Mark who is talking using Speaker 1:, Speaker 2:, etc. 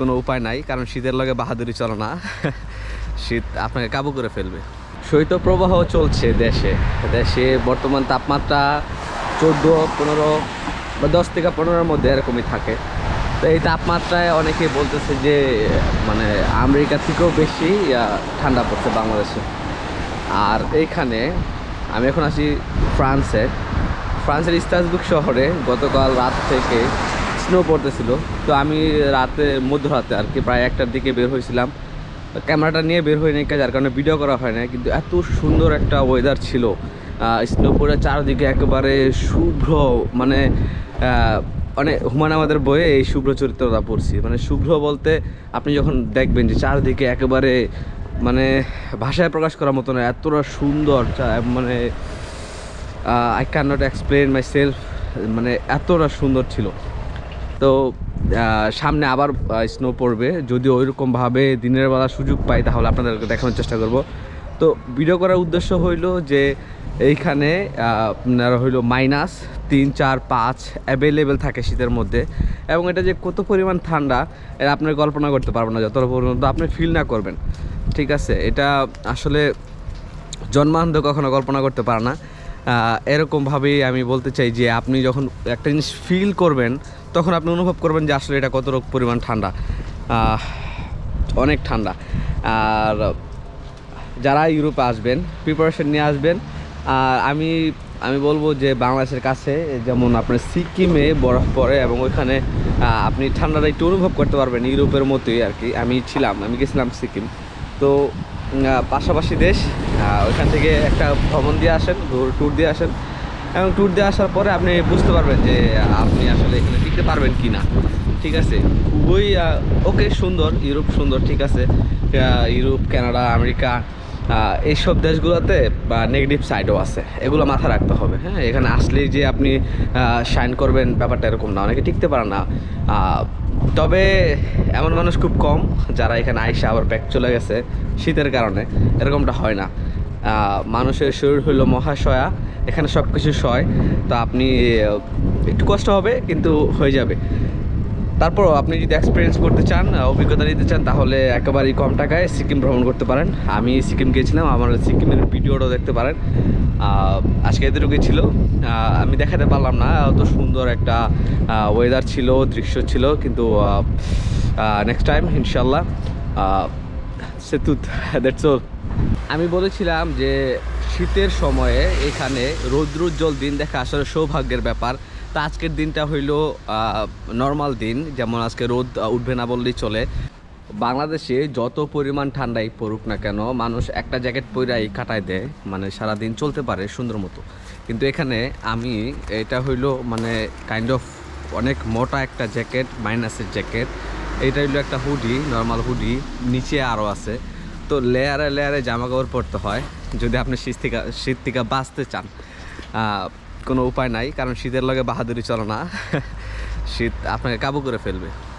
Speaker 1: কোনো উপায় নাই, কারণ শীতের লগে বাহাদুরি চলে না। শীত আপনাকে কাবু করে ফেলবে। শৈত্যপ্রবাহ চলছে দেশে। দেশে বর্তমান তাপমাত্রা চোদ্দ, পনেরো বা দশ থেকে পনেরোর মধ্যে এরকমই থাকে। তো এই তাপমাত্রায় অনেকে বলতেছে যে মানে আমেরিকা থেকেও বেশি ঠান্ডা পড়ছে বাংলাদেশে। আর এইখানে আমি এখন আছি ফ্রান্সে। ফ্রান্সের স্ট্রাসবুক শহরে গতকাল রাত থেকে স্নো পড়তেছিল। তো আমি রাতে, মধ্যরাতে আর কি প্রায় একটার দিকে বের হয়েছিলাম। ক্যামেরাটা নিয়ে বের হয়ে হয়নি যার কারণে ভিডিও করা হয় না কিন্তু এত সুন্দর একটা ওয়েদার ছিল। স্নো পড়ে চারদিকে একেবারে শুভ্র মানে মানে হুমায়ুন আমাদের বইয়ে এই শুভ্র চরিত্রটা পড়ছি। মানে শুভ্র বলতে আপনি যখন দেখবেন যে চারদিকে একেবারে মানে ভাষায় প্রকাশ করার মতো না, এতটা সুন্দর মানে I can not explain myself মানে এতটা সুন্দর ছিল। তো সামনে আবার স্নো পড়বে। যদি ওইরকমভাবে দিনের বেলা সুযোগ পাই, তাহলে আপনাদেরকে দেখানোর চেষ্টা করব। তো ভিডিও করার উদ্দেশ্য হইল যে, এইখানে আপনার হইল মাইনাস তিন, চার, পাঁচ অ্যাভেলেবেল থাকে শীতের মধ্যে। এবং এটা যে কত পরিমাণ ঠান্ডা এটা আপনার কল্পনা করতে পারবেন না যতটা পর্যন্ত আপনি ফিল না করবেন। ঠিক আছে? এটা আসলে জন্মান্ধ কখনো কল্পনা করতে পারে না। এরকমভাবেই আমি বলতে চাই যে আপনি যখন একটা জিনিস ফিল করবেন, তখন আপনি অনুভব করবেন যে আসলে এটা কত পরিমাণ ঠান্ডা। অনেক ঠান্ডা। আর যারা ইউরোপে আসবেন প্রিপারেশন নিয়ে আসবেন, আর আমি আমি বলব যে বাংলাদেশের কাছে, যেমন আপনার সিকিমে বরফ পড়ে এবং ওইখানে আপনি ঠান্ডাটা একটু অনুভব করতে পারবেন ইউরোপের মতোই আর কি। আমি ছিলাম, আমি গেছিলাম সিকিম। তো পাশাপাশি দেশ ওইখান থেকে একটা ভ্রমণ দিয়ে আসেন ট্যুর দিয়ে আসেন। এবং ট্যুর দিয়ে আসার পরে আপনি বুঝতে পারবেন যে আপনি আসলে এখানে টিকতে পারবেন কি না ঠিক আছে? খুবই ওকে সুন্দর, ইউরোপ সুন্দর, ঠিক আছে? ইউরোপ, কানাডা, আমেরিকা এইসব দেশগুলোতে, বা নেগেটিভ সাইডও আছে। এগুলো মাথা রাখতে হবে হ্যাঁ? এখানে আসলেই যে আপনি শাইন করবেন, ব্যাপারটা এরকম না। অনেকে টিকতে পারে না। তবে এমন মানুষ খুব কম যারা এখানে আইসা আবার ব্যাক চলে গেছে শীতের কারণে। এরকমটা হয় না। মানুষের শরীর হইল মহাশয়া, এখানে সব কিছু সয়। তো আপনি একটু কষ্ট হবে, কিন্তু হয়ে যাবে। তারপর আপনি যদি এক্সপিরিয়েন্স করতে চান অভিজ্ঞতা নিতে চান, তাহলে একেবারেই কম টাকায় সিকিম ভ্রমণ করতে পারেন। আমি সিকিম গিয়েছিলাম, আমার সিকিমের ভিডিওটাও দেখতে পারেন। আজকে এদেরকে ছিল। আমি দেখাতে পারলাম না অত সুন্দর একটা ওয়েদার ছিল, দৃশ্য ছিল, কিন্তু নেক্সট টাইম ইনশাল্লাহ সেতুত দ্যাটস আমি বলেছিলাম যে, শীতের সময়ে এখানে রৌদ্রোজ্জ্বল দিন দেখা আসলে সৌভাগ্যের ব্যাপার। তা আজকের দিনটা হইল নর্মাল দিন, যেমন আজকে রোদ উঠবে না বললেই চলে। বাংলাদেশে যত পরিমাণ ঠান্ডাই পড়ুক না কেন, মানুষ একটা জ্যাকেট পরাই কাটায় দেয় মানে সারা দিন চলতে পারে সুন্দর মতো। কিন্তু এখানে আমি, এটা হইল মানে কাইন্ড অফ অনেক মোটা একটা জ্যাকেট মাইনাসের জ্যাকেট। এটা হইল একটা হুডি নর্মাল হুডি নিচে আরও আছে। তো লেয়ারে লেয়ারে জামা কাপড় পরতে হয়, যদি আপনি শীত থেকে শীত থেকে বাঁচতে চান। কোনো উপায় নাই, কারণ শীতের লগে বাহাদুরি চলে না। শীত আপনাকে কাবু করে ফেলবে।